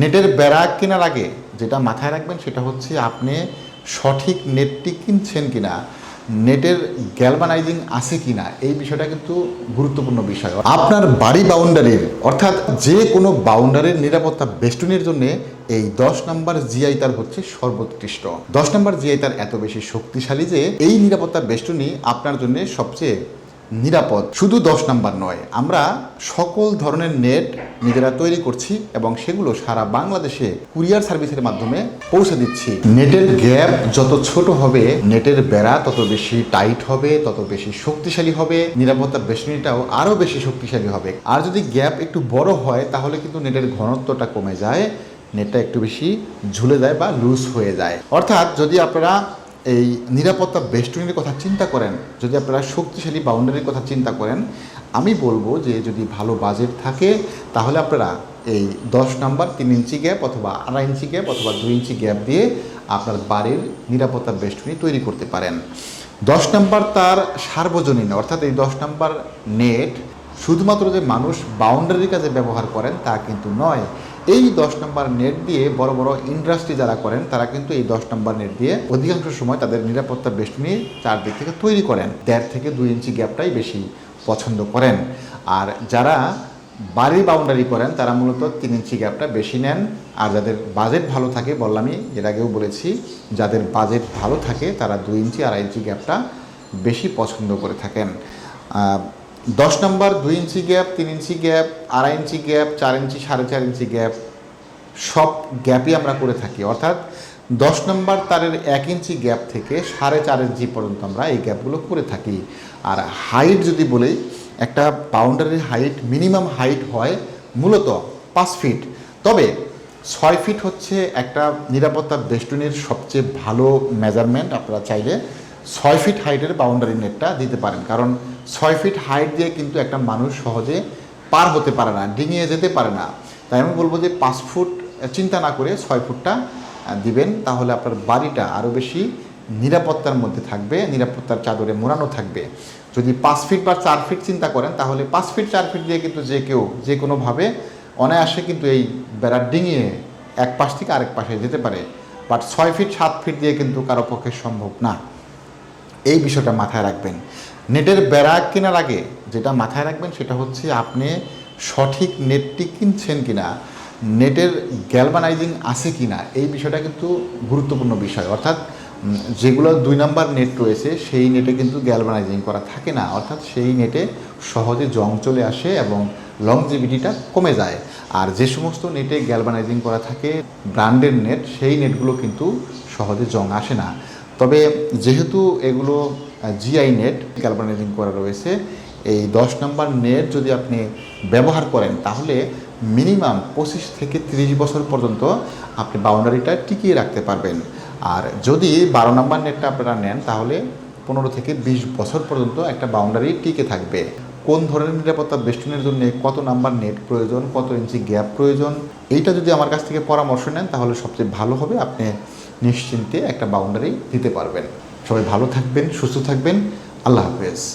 নেটের ব্যারাক কেনার আগে যেটা মাথায় রাখবেন সেটা হচ্ছে আপনি সঠিক নেটটি কিনছেন কিনা, নেটের গ্যালভানাইজিং আছে কি না এই বিষয়টা কিন্তু গুরুত্বপূর্ণ বিষয়। আপনার বাড়ি বাউন্ডারির অর্থাৎ যে কোনো বাউন্ডারির নিরাপত্তা বেষ্টনীর জন্য এই দশ নম্বর জিআই তার হচ্ছে সর্বোৎকৃষ্ট। দশ নম্বর জিআই তার এত বেশি শক্তিশালী যে এই নিরাপত্তা বেষ্টনী আপনার জন্য সবচেয়ে নিরাপদ, শুধু দশ নাম্বার নয়, আমরা সকল ধরনের নেট নিজেরা তৈরি করছি এবং সেগুলো সারা বাংলাদেশে কুরিয়ার সার্ভিসের মাধ্যমে পৌঁছে দিচ্ছি। নেটের গ্যাপ যত ছোট হবে, নেটের বেড়া তত বেশি টাইট হবে, তত বেশি শক্তিশালী হবে নিরাপত্তা বেষ্টনীটাও আরও বেশি শক্তিশালী হবে। আর যদি গ্যাপ একটু বড় হয়, তাহলে কিন্তু নেটের ঘনত্বটা কমে যায়, নেটটা একটু বেশি ঝুলে যায় বা লুজ হয়ে যায়। অর্থাৎ যদি আপনারা এই নিরাপত্তা বেষ্টনীর কথা চিন্তা করেন, যদি আপনারা শক্তিশালী বাউন্ডারির কথা চিন্তা করেন, আমি বলব যে যদি ভালো বাজেট থাকে, তাহলে আপনারা এই দশ নাম্বার তিন ইঞ্চি গ্যাপ অথবা আড়াই ইঞ্চি গ্যাপ অথবা দুই ইঞ্চি গ্যাপ দিয়ে আপনার বাড়ির নিরাপত্তা বেষ্টনী তৈরি করতে পারেন। দশ নাম্বার তার সার্বজনীন, অর্থাৎ এই দশ নাম্বার নেট শুধুমাত্র যে মানুষ বাউন্ডারির কাজে ব্যবহার করেন তা কিন্তু নয় এই দশ নম্বর নেট দিয়ে বড় বড় ইন্ডাস্ট্রি যারা করেন, তারা কিন্তু এই দশ নম্বর নেট দিয়ে অধিকাংশ সময় তাদের নিরাপত্তা বেষ্টনী চারদিক থেকে তৈরি করেন। দেড় থেকে দুই ইঞ্চি গ্যাপটাই বেশি পছন্দ করেন। আর যারা বাড়ি বাউন্ডারি করেন, তারা মূলত তিন ইঞ্চি গ্যাপটা বেশি নেন। আর যাদের বাজেট ভালো থাকে বললামই এর আগেও বলেছি, যাদের বাজেট ভালো থাকে, তারা দুই ইঞ্চি আড়াই ইঞ্চি গ্যাপটা বেশি পছন্দ করে থাকেন। দশ নম্বর দুই ইঞ্চি গ্যাপ, তিন ইঞ্চি গ্যাপ, আড়াই ইঞ্চি গ্যাপ, চার ইঞ্চি, সাড়ে চার ইঞ্চি গ্যাপ, সব গ্যাপই আমরা করে থাকি। অর্থাৎ দশ নম্বর তারের এক ইঞ্চি গ্যাপ থেকে সাড়ে চার ইঞ্চি পর্যন্ত আমরা এই গ্যাপগুলো করে থাকি। আর হাইট যদি বলি, একটা বাউন্ডারির হাইট, মিনিমাম হাইট হয় মূলত পাঁচ ফিট। তবে ছয় ফিট হচ্ছে একটা নিরাপত্তা বেষ্টনীর সবচেয়ে ভালো মেজারমেন্ট, আপনারা চাইলে ছয় ফিট হাইটের বাউন্ডারি নেটটা দিতে পারেন। কারণ ছয় ফিট হাইট দিয়ে কিন্তু একটা মানুষ সহজে পার হতে পারে না, ডিঙিয়ে যেতে পারে না। তাই আমি বলব যে পাঁচ ফুট চিন্তা না করে ছয় ফুটটা দিবেন। তাহলে আপনার বাড়িটা আরও বেশি নিরাপত্তার মধ্যে থাকবে, নিরাপত্তার চাদরে মোড়ানো থাকবে। যদি পাঁচ ফিট বা চার ফিট চিন্তা করেন, তাহলে পাঁচ ফিট চার ফিট দিয়ে কিন্তু যে কেউ, যে কোনোভাবে অনায়াসে কিন্তু এই বেড়া ডিঙিয়ে এক পাশ থেকে আরেক পাশে যেতে পারে। বাট ছয় ফিট সাত ফিট দিয়ে কিন্তু কারও পক্ষে সম্ভব না। এই বিষয়টা মাথায় রাখবেন। নেটের বেড়া কেনার আগে যেটা মাথায় রাখবেন সেটা হচ্ছে আপনি সঠিক নেটটি কিনছেন কিনা, নেটের গ্যালভানাইজিং আছে কি না এই বিষয়টা কিন্তু গুরুত্বপূর্ণ বিষয়। অর্থাৎ যেগুলো দুই নাম্বার নেট রয়েছে, সেই নেটে কিন্তু গ্যালভানাইজিং করা থাকে না। অর্থাৎ সেই নেটে সহজে জং চলে আসে এবং লংজিভিটিটা কমে যায়। আর যে সমস্ত নেটে গ্যালভানাইজিং করা থাকে ব্র্যান্ডের নেট, সেই নেটগুলো কিন্তু সহজে জং আসে না। তবে যেহেতু এগুলো জিআই নেট গ্যালভানাইজিং করা রয়েছে, এই দশ নম্বর নেট যদি আপনি ব্যবহার করেন, তাহলে মিনিমাম পঁচিশ থেকে তিরিশ বছর পর্যন্ত আপনি বাউন্ডারিটা টিকিয়ে রাখতে পারবেন। আর যদি বারো নম্বর নেটটা আপনারা নেন, তাহলে পনেরো থেকে বিশ বছর পর্যন্ত একটা বাউন্ডারি টিকে থাকবে। কোন ধরনের নিরাপত্তা বেষ্টনের জন্য কত নাম্বার নেট প্রয়োজন, কত ইঞ্চি গ্যাপ প্রয়োজন, এইটা যদি আমার কাছ থেকে পরামর্শ নেন, তাহলে সবচেয়ে ভালো হবে, আপনি নিশ্চিন্তে একটা বাউন্ডারি দিতে পারবেন। সবাই ভালো থাকবেন, সুস্থ থাকবেন, আল্লাহ হাফেজ।